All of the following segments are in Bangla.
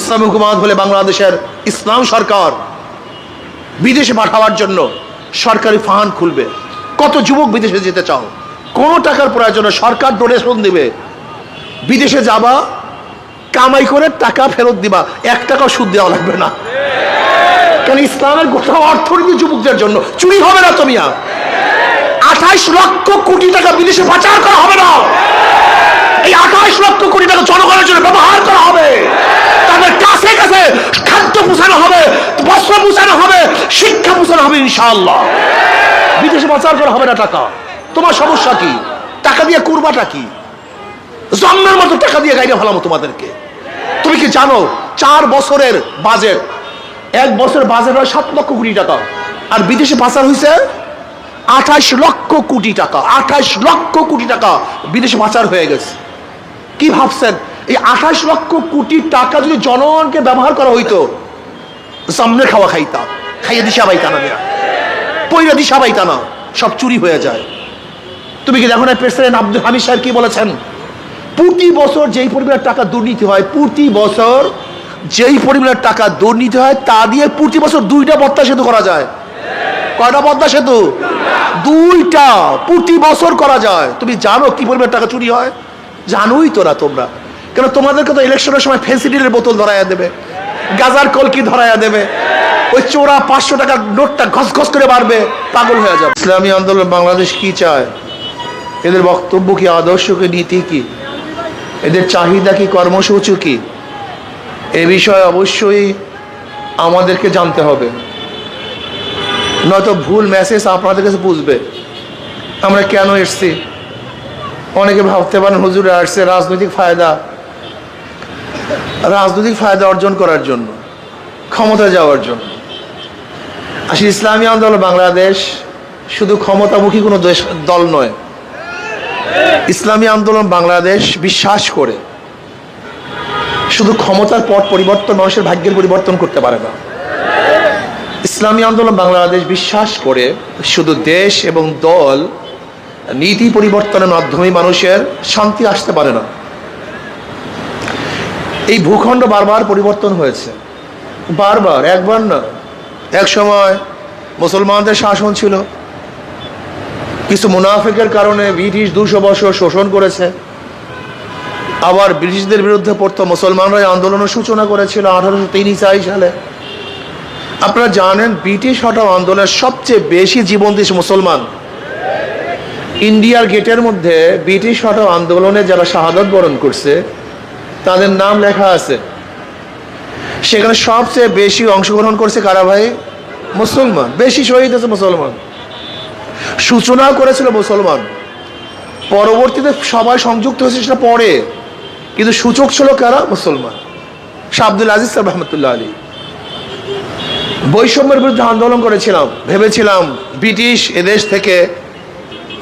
ইসলামী হুকুমাত হলে বাংলাদেশের ইসলাম সরকার বিদেশে পাঠাবার জন্য সরকারি ফান্ড খুলবে। কত যুবক বিদেশে যেতে চাও? কোনো টাকার প্রয়োজনে সরকার ডোনেশন দিবে। বিদেশে যাবা, কামাই করে টাকা ফেরত দিবা। এক টাকাও সুদ দেওয়া লাগবে না। কেন ইসলামের গোটা অর্থনীতি যুবকদের জন্য চুরি হবে না তুমি আঠাইশ লক্ষ কোটি টাকা বিদেশে পাচার করা হবে না। এই আঠাইশ লক্ষ কোটি টাকা জনগণের জন্য ব্যবহার করা হবে তাদের কাছে কাছে খাদ্য পুষানো হবে বস্ত্র পুষানো হবে শিক্ষা পুষানো হবে ইনশাআল্লাহ। বিদেশে পাচার করা হবে না টাকা। তোমার সমস্যা কি? টাকা দিয়ে করবাটা কি? জন্মের মতো টাকা দিয়ে গাইডে ফেলামো তোমাদেরকে। তুমি কি জানো, চার বছরের বাজেট, এক বছরের বাজেট হয় সাত লক্ষ কোটি টাকা। আর বিদেশে পাচার হয়েছে আঠাশ লক্ষ কোটি টাকা। আঠাশ লক্ষ কোটি টাকা বিদেশে পাচার হয়ে গেছে। কি ভাবছেন? এই আঠাশ লক্ষ কোটি টাকা যদি জনগণকে ব্যবহার করা হইতো, সামনে খাওয়া খাইতা খাইয়ে দিশা পাইতা টানা মেয়া। পয়রা দিশা পাইতা না সব চুরি হয়ে যায়। তুমি কি দেখো না প্রেসিডেন্ট আব্দুল হামিদ সাহেব কি বলেছেন? প্রতি বছর যেই পরিমাণের টাকা দুর্নীতি হয়, প্রতি বছর যেই পরিমাণের টাকা দুর্নীতি হয়, তা দিয়ে প্রতি বছর দুইটা পদ্মা সেতু করা যায়। কয়টা পদ্মা সেতু? দুইটা প্রতি বছর করা যায়। তুমি জানো কি পরিমাণ টাকা চুরি হয়? জানোই তোরা তোমরা। কেন তোমাদেরকে তো ইলেকশনের সময় ফেন্সিডিলের বোতল ধরাইয়া দেবে। গাজার কলকি ধরাইয়া দেবে। ওই চোরা পাঁচশো টাকার নোটটা ঘস ঘস করে বাড়বে পাগল হয়ে যাবে। ইসলামী আন্দোলন বাংলাদেশ কি চায়? এদের বক্তব্য কি, আদর্শ কি, নীতি কি? এদের চাহিদা কি, কর্মসূচি কি? এ বিষয়ে অবশ্যই আমাদেরকে জানতে হবে। নয়তো ভুল মেসেজ আপনাদের কাছে বুঝবে আমরা কেন এসছি? অনেকে ভাবতে পারেন, হুজুরে আসছে রাজনৈতিক ফায়দা। রাজনৈতিক ফায়দা অর্জন করার জন্য, ক্ষমতা যাওয়ার জন্য। আসলে ইসলামী আন্দোলন বাংলাদেশ শুধু ক্ষমতামুখী কোনো দল নয়। ইসলামী আন্দোলন বাংলাদেশ বিশ্বাস করে। শুধু ক্ষমতার পট পরিবর্তন, মানুষের ভাগ্যের পরিবর্তন করতে পারে না। ইসলামী আন্দোলন বাংলাদেশ বিশ্বাস করে শুধু দেশ এবং দল, নীতি পরিবর্তনের মাধ্যমে মানুষের শান্তি আসতে পারে না। এই ভূখণ্ড বারবার পরিবর্তন হয়েছে। বারবার, একবার না। এক সময় মুসলমানদের শাসন ছিল। কিছু মুনাফিকের কারণে ব্রিটিশ দুশো বছর শোষণ করেছে। আবার ব্রিটিশদের বিরুদ্ধে পড়তো মুসলমানরাই আন্দোলনের সূচনা করেছিল আঠারোশো তিরিশ সালে। আপনারা জানেন, ব্রিটিশ হটাও আন্দোলনের সবচেয়ে বেশি জীবন দিয়েছে মুসলমান। ইন্ডিয়ার গেটের মধ্যে ব্রিটিশ হটাও আন্দোলনে যারা শাহাদত বরণ করছে, তাদের নাম লেখা আছে সেখানে সবচেয়ে বেশি অংশগ্রহণ করছে কারা ভাই? মুসলমান। বেশি শহীদ আছে মুসলমান। সূচনাও করেছিল মুসলমান। পরবর্তীতে সবাই সংযুক্ত হয়েছে সেটা পরে। কিন্তু সূচক ছিল কারা? মুসলমান। শাহ আজিজ সাহেব রহমতুল্লাহ আলী। বৈষম্যের বিরুদ্ধে আন্দোলন করেছিলাম, ভেবেছিলাম ব্রিটিশ এদেশ থেকে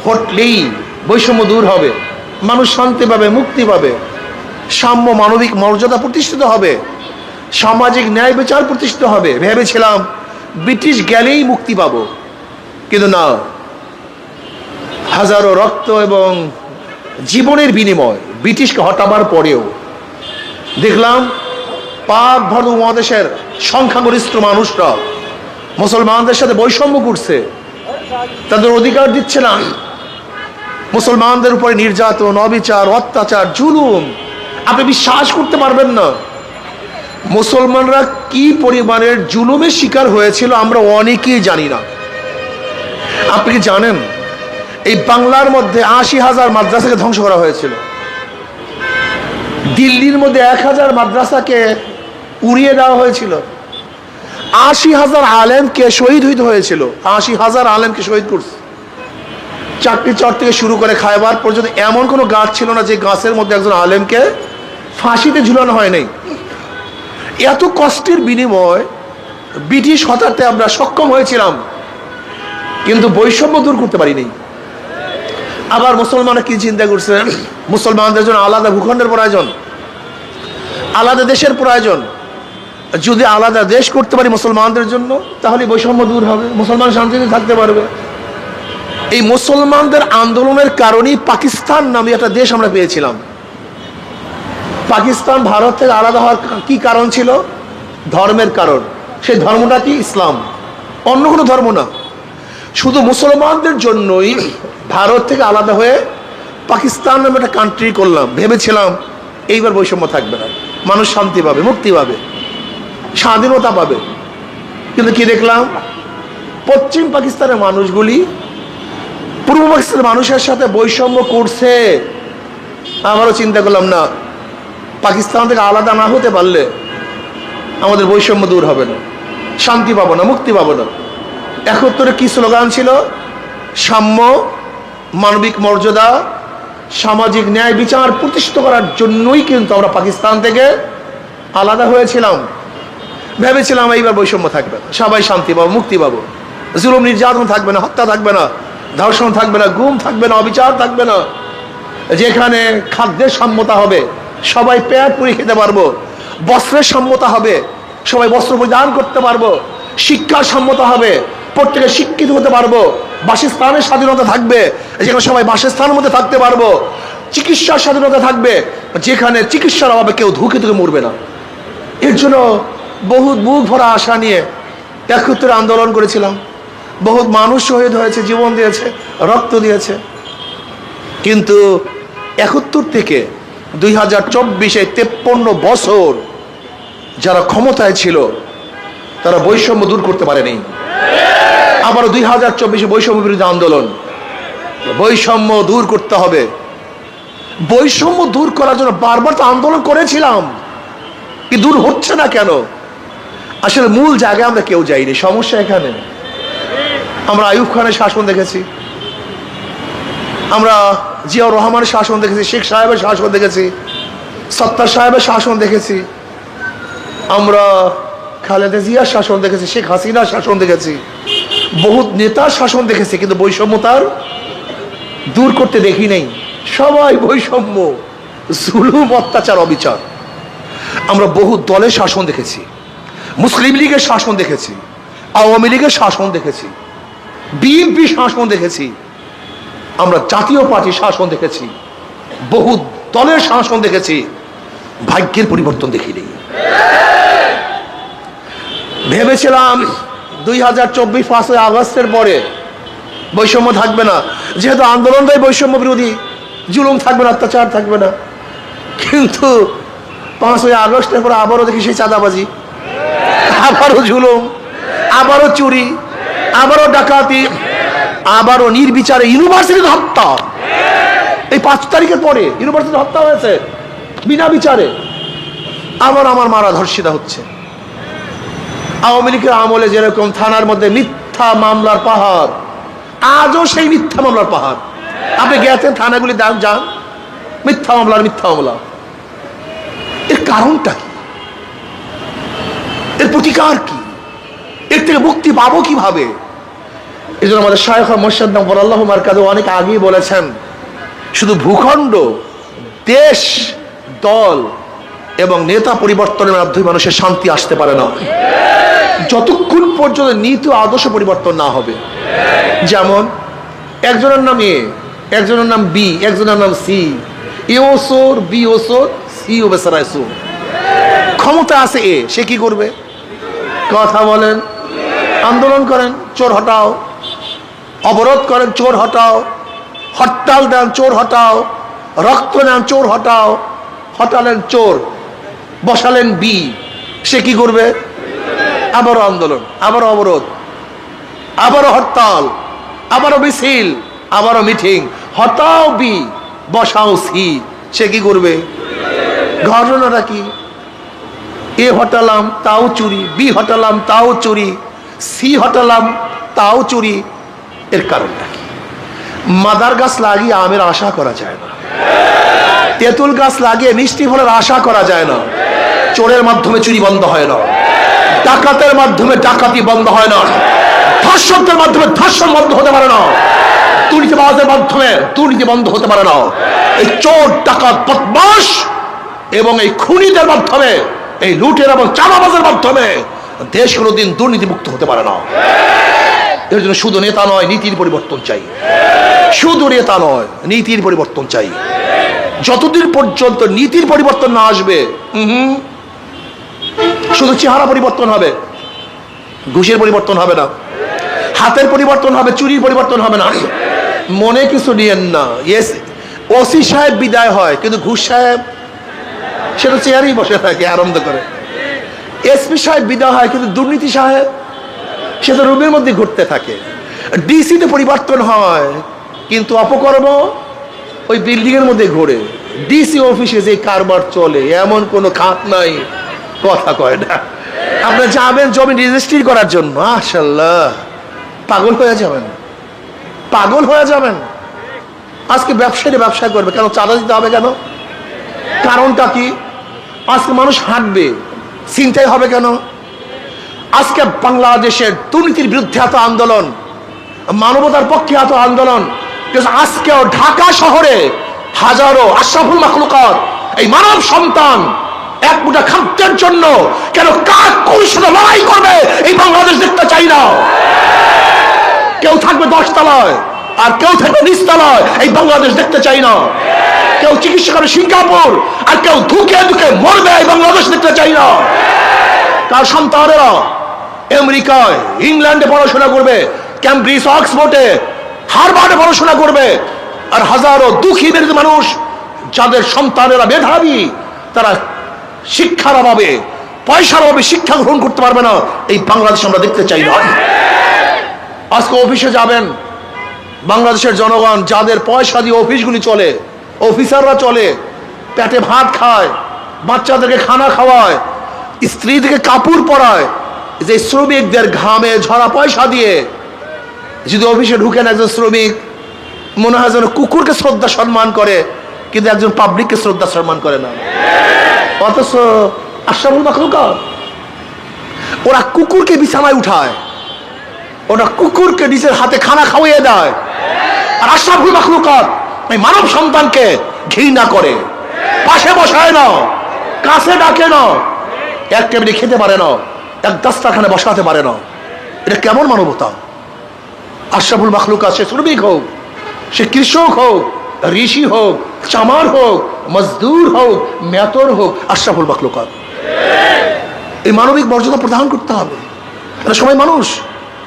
হটলেই বৈষম্য দূর হবে। মানুষ শান্তি পাবে, মুক্তি পাবে। সাম্য মানবিক মর্যাদা প্রতিষ্ঠিত হবে। সামাজিক ন্যায় বিচার প্রতিষ্ঠিত হবে। ভেবেছিলাম ব্রিটিশ গেলেই মুক্তি পাবো। কিন্তু না। হাজারো রক্ত এবং জীবনের বিনিময় ব্রিটিশকে হটাবার পরেও দেখলাম পাক ভারত উপমহাদেশের সংখ্যাগরিষ্ঠ মানুষরা মুসলমানদের সাথে বৈষম্য করছে। তাদের অধিকার দিচ্ছে না। মুসলমানদের উপরে নির্যাতন, অবিচার, অত্যাচার, জুলুম। আপনি বিশ্বাস করতে পারবেন না। মুসলমানরা কি পরিমাণের জুলুমের শিকার হয়েছিল আমরা অনেকেই জানি না। আপনি কি জানেন? এই বাংলার মধ্যে আশি হাজার মাদ্রাসাকে ধ্বংস করা হয়েছিল। দিল্লির মধ্যে এক হাজার মাদ্রাসাকে উড়িয়ে দেওয়া হয়েছিল। আশি হাজার আলেমকে শহীদ হইতে হয়েছিল। আশি হাজার আলেমকে শহীদ করছে। চাকরি চর থেকে শুরু করে খাইবার পর্যন্ত এমন কোনো গাছ ছিল না যে গাছের মধ্যে একজন আলেমকে ফাঁসিতে ঝুলানো হয় নাই। এত কষ্টের বিনিময় ব্রিটিশ হতাতে আমরা সক্ষম হয়েছিলাম, কিন্তু বৈষম্য দূর করতে পারিনি। আবার মুসলমানরা কি চিন্তা করছে? মুসলমানদের জন্য আলাদা ভূখণ্ডের প্রয়োজন, আলাদা দেশের প্রয়োজন। যদি আলাদা দেশ করতে পারি মুসলমানদের জন্য, তাহলে বৈষম্য দূর হবে, মুসলমান শান্তিতে থাকতে পারবে। এই মুসলমানদের আন্দোলনের কারণেই পাকিস্তান নামে একটা দেশ আমরা পেয়েছিলাম। পাকিস্তান ভারত থেকে আলাদা হওয়ার কি কারণ ছিল? ধর্মের কারণ। সেই ধর্মটা কি? ইসলাম। অন্য কোনো ধর্ম না। শুধু মুসলমানদের জন্যই ভারত থেকে আলাদা হয়ে পাকিস্তান নামে একটা কান্ট্রি করলাম। ভেবেছিলাম এইবার বৈষম্য থাকবে না। মানুষ শান্তি পাবে, মুক্তি পাবে, স্বাধীনতা পাবে। কিন্তু কি দেখলাম? পশ্চিম পাকিস্তানের মানুষগুলি পূর্ব পাকিস্তানের মানুষের সাথে বৈষম্য করছে। আমারও চিন্তা করলাম, না পাকিস্তান থেকে আলাদা না হতে পারলে আমাদের বৈষম্য দূর হবে না। শান্তি পাবো না, মুক্তি পাবো না। একত্তরে কি স্লোগান ছিল? সাম্য, মানবিক মর্যাদা, সামাজিক ন্যায় বিচার প্রতিষ্ঠিত করার জন্যই কিন্তু আমরা পাকিস্তান থেকে আলাদা হয়েছিলাম। ভেবেছিলাম এইবার বৈষম্য থাকবে না। সবাই শান্তি পাবো, মুক্তি পাবো। জুলুম, নির্যাতন থাকবে না, হত্যা থাকবে না, ধর্ষণ থাকবে না, গুম থাকবে না, অবিচার থাকবে না। যেখানে খাদ্যের সাম্যতা হবে সবাই পেট পুরি খেতে পারব। বস্ত্রের সম্মতা হবে, সবাই বস্ত্র পরিধান করতে পারব। শিক্ষার সম্মতা হবে, প্রত্যেকে শিক্ষিত হতে পারব। বাসস্থানের স্বাধীনতা থাকবে, যেখানে সবাই বাসস্থানের মধ্যে থাকতে পারব। চিকিৎসার স্বাধীনতা থাকবে, যেখানে চিকিৎসার অভাবে কেউ ধুকে ধুকে মরবে না। এর জন্য বহুত বুক ভরা আশা নিয়ে একত্রে আন্দোলন করেছিলাম। বহুত মানুষ শহীদ হয়েছে, জীবন দিয়েছে, রক্ত দিয়েছে। কিন্তু একাত্তর থেকে দুই হাজার চব্বিশে তেপ্পন্ন বছর যারা ক্ষমতায় ছিল, তারা বৈষম্য দূর করতে পারেনি। আবার দুই হাজার চব্বিশে বৈষম্য বিরোধী আন্দোলন। বৈষম্য দূর করতে হবে। বৈষম্য দূর করার জন্য বারবার তো আন্দোলন করেছিলাম। কি দূর হচ্ছে না কেন? আসলে মূল জায়গায় আমরা কেউ যাইনি। সমস্যা এখানে। আমরা আয়ুব খানের শাসন দেখেছি। আমরা জিয়াউর রহমানের শাসন দেখেছি শেখ সাহেবের শাসন দেখেছি সত্তার সাহেবের শাসন দেখেছি আমরা খালেদা জিয়ার শাসন দেখেছি শেখ হাসিনার শাসন দেখেছি বহুত নেতার শাসন দেখেছি কিন্তু বৈষম্যতার দূর করতে দেখি নাই সবাই বৈষম্য জুলুম অত্যাচার অবিচার আমরা বহু দলের শাসন দেখেছি মুসলিম লীগের শাসন দেখেছি আওয়ামী লীগের শাসন দেখেছি বিএনপি শাসন দেখেছি আমরা জাতীয় পার্টির শাসন দেখেছি, বহু দলের শাসন দেখেছি, ভাগ্যের পরিবর্তন দেখিনি। ভেবেছিলাম দুই হাজার চব্বিশ পাঁচই আগস্টের পরে বৈষম্য থাকবে না, যেহেতু আন্দোলনটাই বৈষম্য বিরোধী, জুলুম থাকবে না, অত্যাচার থাকবে না। কিন্তু পাঁচই আগস্টের পরে আবারও দেখি সেই চাঁদাবাজি, আবারও জুলুম, আবারও চুরি, আবারও ডাকাতি আবারও নির্বিচারে ইউনিভার্সিটিতে হত্যা। এই পাঁচ তারিখের পরে ইউনিভার্সিটি হত্যা হয়েছে, বিনা বিচারে। আবার আমার মারা ধর্ষিতা হচ্ছে। আওয়ামী লীগের আমলে যেরকম থানার মধ্যে মিথ্যা মামলার পাহাড়, আজও সেই মিথ্যা মামলার পাহাড়। আপনি গেছেন থানাগুলি দাম যান। মিথ্যা মামলার মিথ্যা মামলা। এর কারণটা কি? এর প্রতিকার কি? এর থেকে মুক্তি পাবো কীভাবে? এই জন্য আমাদের শায়খ মোর্শাদ আল্লাহ মার্কাজ অনেক আগেই বলেছেন। শুধু ভূখণ্ড, দেশ, দল এবং নেতা পরিবর্তনের মাধ্যমে মানুষের শান্তি আসতে পারে না। যতক্ষণ পর্যন্ত নীতি আদর্শ পরিবর্তন না হবে। যেমন, একজনের নাম এ, একজনের নাম বি, একজনের নাম সি, এ ওসোর বি ওসোর সি ও বেসারায় ক্ষমতা আছে এ, সে কি করবে? কথা বলেন, আন্দোলন করেন, চোর হটাও। অবরোধ করেন, চোর হটাও। হরতাল দেন, চোর হটাও। রক্ত নেন, চোর হটাও। হটালেন চোর, বসালেন বি সে কি করবে? আবারও আন্দোলন, আবারও অবরোধ, আবারও হরতাল, আবারও মিছিল, আবারও মিটিং। হটাও বি বসাও সি সে কি করবে? ঘটনাটা কি? এ হটালাম, তাও চুরি, বি হটালাম, তাও চুরি, সি হটালাম, তাও চুরি। এর কারণটা কি? মাদার গাছ লাগিয়ে আমের আশা করা যায় না। তেঁতুল গাছ লাগিয়ে মিষ্টি ফলের আশা করা যায় না। চোরের মাধ্যমে চুরি বন্ধ হয় না। ডাকাতের মাধ্যমে ডাকাতি বন্ধ হয় না। ধর্ষকদের মাধ্যমে ধর্ষণ বন্ধ হতে পারে না। দুর্নীতিবাজের মাধ্যমে দুর্নীতি বন্ধ হতে পারে না। এই চোর, ডাকাত বদমাস এবং এই খুনিদের মাধ্যমে, এই লুটের এবং চাঁদাবাজের মাধ্যমে দেশ কোনোদিন দুর্নীতিমুক্ত হতে পারে না। এর জন্য শুধু নেতা নয়, নীতির পরিবর্তন চাই। শুধু নেতা নয়, নীতির পরিবর্তন চাই। যতদিন পর্যন্ত নীতির পরিবর্তন না আসবে শুধু চেহারা পরিবর্তন হবে, ঘুষের পরিবর্তন হবে না, হাতের পরিবর্তন হবে, চুরির পরিবর্তন হবে না। মনে কিছু নিয়েন না। ইয়েস ওসি সাহেব বিদায় হয়, কিন্তু ঘুষ সাহেব সেটা চেয়ারেই বসে থাকে, আনন্দ করে। এসপি সাহেব বিদায় হয়, কিন্তু দুর্নীতি সাহেব সে তো রুমের মধ্যে ঘুরতে থাকে। ডিসিতে পরিবর্তন হয়, কিন্তু অপকর্ম ওই বিল্ডিং এর মধ্যে ঘোরে। ডিসি অফিসে যে কারবার চলে, এমন কোনো খাত নাই, কথা কয় না। আপনি যাবেন জমি রেজিস্ট্রি করার জন্য মাশাল্লাহ পাগল হয়ে যাবেন। পাগল হয়ে যাবেন। আজকে ব্যবসায়ী ব্যবসা করবে, কেন চাঁদা দিতে হবে কেন? কারণটা কি? আজকে মানুষ হাঁটবে। চিন্তাই হবে কেন? আজকে বাংলাদেশের দুর্নীতির বিরুদ্ধে এত আন্দোলন, মানবতার পক্ষে এত আন্দোলন আজকেও ঢাকা শহরে হাজারো আশরাফুল মাখলুকাত, এই মানব সন্তান এক মুঠা খাদ্যের জন্য কেন কাক কোন সাথে লড়াই করবে এই বাংলাদেশ দেখতে চাই না। কেউ থাকবে দশতলায়, আর কেউ থাকবে নিচতলায়, এই বাংলাদেশ দেখতে চাই না। কেউ চিকিৎসা করে সিঙ্গাপুর, আর কেউ ধুকে ধুকে মরবে এই বাংলাদেশ দেখতে চাই না। কার সন্তানেরা আমেরিকায় ইংল্যান্ডে পড়াশোনা করবে ক্যামব্রিজ অক্সফোর্ডে হারবার্ডে পড়াশোনা করবে, আর হাজারো দুঃখী মেরিত মানুষ, যাদের সন্তানেরা মেধাবী, তারা শিক্ষার অভাবে, পয়সার অভাবে শিক্ষা গ্রহণ করতে পারবে না। এই বাংলাদেশ আমরা দেখতে চাই না। আজকে অফিসে যাবেন, বাংলাদেশের জনগণ যাদের পয়সা দিয়ে অফিসগুলি চলে, অফিসাররা চলে, পেটে ভাত খায়, বাচ্চাদেরকে খানা খাওয়ায়, স্ত্রীদেরকে কাপড় পরায় যে শ্রমিকদের ঘামে ঝরা পয়সা দিয়ে যদি অফিসে ঢুকেন একজন শ্রমিক, মনে হয় যেন কুকুরকে শ্রদ্ধা সম্মান করে, কিন্তু একজন পাবলিককে শ্রদ্ধা সম্মান করে না। অথচ আশরাফুল মাখলুকাত ওরা কুকুরকে বিছানায় উঠায়, ওরা কুকুরকে নিজের হাতে খানা খাওয়িয়ে দেয়। আর আশরাফুল মাখলুকাত এই মানব সন্তানকে ঘৃণা করে, পাশে বসায় না কাছে ডাকে না এক টেবিলে খেতে পারে না এক দাস্তাখানে বসাতে পারে না। এটা কেমন মানবতা? আশরাফুল মাখলুকাত সে শ্রমিক হোক, সে কৃষক হোক, ঋষি হোক, চামার হোক, মজদুর হোক মেতর হোক, আশরাফুল মাখলুকাত এই মানবিক মর্যাদা প্রদান করতে হবে। এটা সবাই মানুষ।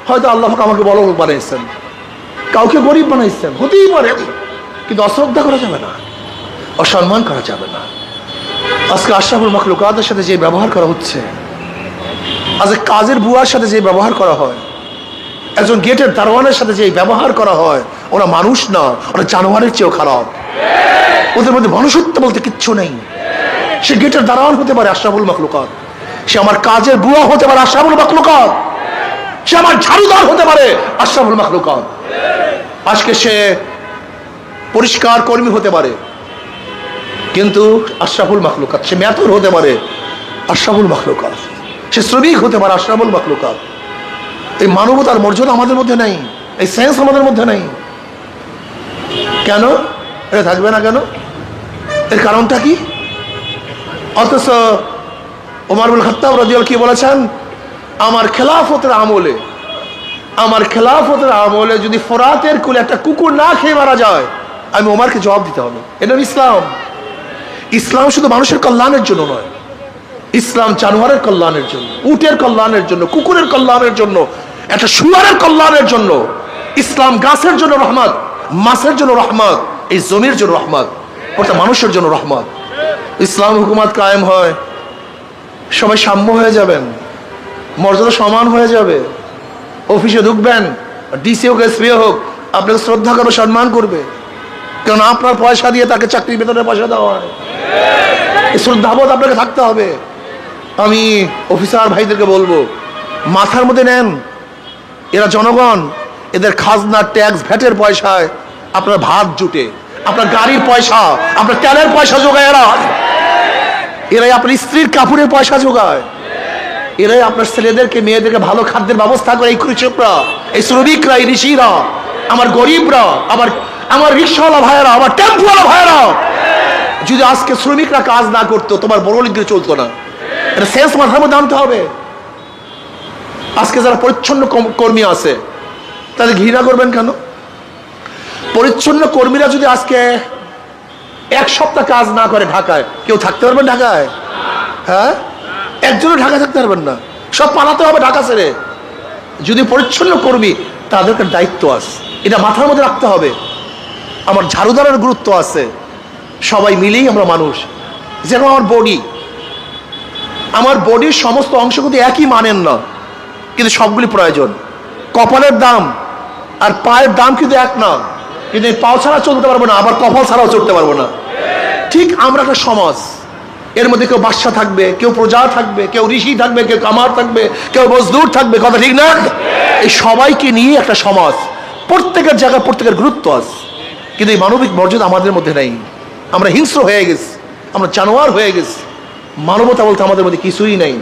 হয়তো আল্লাহ আমাকে বড় লোক বানাইছেন। কাউকে গরিব বানাইছেন। হতেই পারে। কিন্তু অশ্রদ্ধা করা যাবে না। অসম্মান করা যাবে না। আজকে আশরাফুল মাখলুকাতের সাথে যে ব্যবহার করা হচ্ছে আজকে কাজের বুয়ার সাথে যে ব্যবহার করা হয়, একজন গেটের দারোয়ানের সাথে যে ব্যবহার করা হয়, ওরা মানুষ না, ওরা জানোয়ারের চেয়েও খারাপ। ওদের মধ্যে মনুষ্যত্ব বলতে কিচ্ছু নেই। সে গেটের দারোয়ান হতে পারে আশরাফুল মাখলুকাত। সে আমার কাজের বুয়া হতে পারে আশরাফুল মাখলুকাত। সে আমার ঝাড়ুদার হতে পারে আশরাফুল মাখলুকাত। আজকে সে পরিষ্কার কর্মী হতে পারে, কিন্তু আশরাফুল মাখলুকাত, সে মেতর হতে পারে আশরাফুল মাখলুকাত। সে শ্রমিক হতে পারে আশরাফুল মাখলুকাত। এই মানবতার মর্যাদা আমাদের মধ্যে নেই, এই সেন্স আমাদের মধ্যে নেই। কেন? এটা থাকবে না কেন? এর কারণটা কি? অথচ ওমারুল খত্তাব রাজিয়াল কি বলেছেন, আমার খেলাফতের আমলে, আমার খেলাফতের আমলে যদি ফোরাতের কুলে একটা কুকুর না খেয়ে মারা যায়, আমি ওমারকে জবাব দিতে হবে। এটা ইসলাম। ইসলাম শুধু মানুষের কল্যাণের জন্য নয় ইসলাম জানোয়ারের কল্যাণের জন্য, উটের কল্যাণের জন্য, কুকুরের কল্যাণের জন্য, একটা শুয়ারের কল্যাণের জন্য, ইসলাম গাছের জন্য রহমত, মাছের জন্য রহমত, এই জমির জন্য রহমত অর্থাৎ মানুষের জন্য রহমত। ইসলাম হুকুমাত কায়েম হয়, সবাই সাম্য হয়ে যাবেন, মর্যাদা সমান হয়ে যাবে, অফিসে ঢুকবেন ডিসি হোক এসপি হোক, আপনাকে শ্রদ্ধা করবে, সম্মান করবে। কারণ আপনার পয়সা দিয়ে তাকে চাকরির বেতনে পয়সা দেওয়া হয়। শ্রদ্ধাবোধ আপনাকে থাকতে হবে। আমি অফিসার ভাইদেরকে বলব, মাথার মধ্যে নেন। এরা জনগণ, এদের খাজনা, ট্যাক্স, ভ্যাটের পয়সায় আপনার ভাত জুটে, আপনার গাড়ির পয়সা, আপনার তেলের পয়সা যোগায় এরা। এরাই আপনার স্ত্রীর কাপড়ের পয়সা যোগায় এরাই আপনার ছেলেদেরকে, মেয়েদেরকে ভালো খাদ্যের ব্যবস্থা করে এই কৃষকরা, এই শ্রমিকরা, এই ঋষিরা, আমার গরিবরা, আমার আমার রিক্সাওয়ালা ভাইয়েরা, আমার টেম্পুওয়ালা ভাইয়েরা। যদি আজকে শ্রমিকরা কাজ না করতো, তোমার বড় চলতো না। এটা শেষ মাথার মধ্যে আনতে হবে। আজকে যারা পরিচ্ছন্ন কর্মী আছে, তাদের ঘৃণা করবেন কেন? পরিচ্ছন্ন কর্মীরা যদি আজকে এক সপ্তাহ কাজ না করে ঢাকায়, কেউ থাকতে পারবেন ঢাকায়? হ্যাঁ? একজনও ঢাকা থাকতে পারবেন না। সব পালাতে হবে ঢাকা ছেড়ে। যদি পরিচ্ছন্ন করবি তাদের একটা দায়িত্ব আছে। এটা মাথার মধ্যে রাখতে হবে। আমার ঝাড়ুদারের গুরুত্ব আছে। সবাই মিলেই আমরা মানুষ। যেরকম আমার বডি আমার বডির সমস্ত অংশ কিন্তু একই মানেন না, কিন্তু সবগুলি প্রয়োজন। কপালের দাম আর পায়ের দাম কিন্তু এক না, কিন্তু পাও ছাড়া চলতে পারব না, আবার কপাল ছাড়াও চলতে পারব না। ঠিক আমরা একটা সমাজ, এর মধ্যে কেউ বাদশা থাকবে, কেউ প্রজা থাকবে, কেউ ঋষি থাকবে, কেউ কামার থাকবে, কেউ মজদুর থাকবে, কথা ঠিক না? এই সবাইকে নিয়ে একটা সমাজ, প্রত্যেকের জায়গায় প্রত্যেকের গুরুত্ব আছে, কিন্তু এই মানবিক মর্যাদা আমাদের মধ্যে নেই। আমরা হিংস্র হয়ে গেছি, আমরা জানোয়ার হয়ে গেছি। মানবতা বলতে আমাদের মধ্যে কিছুই নেই।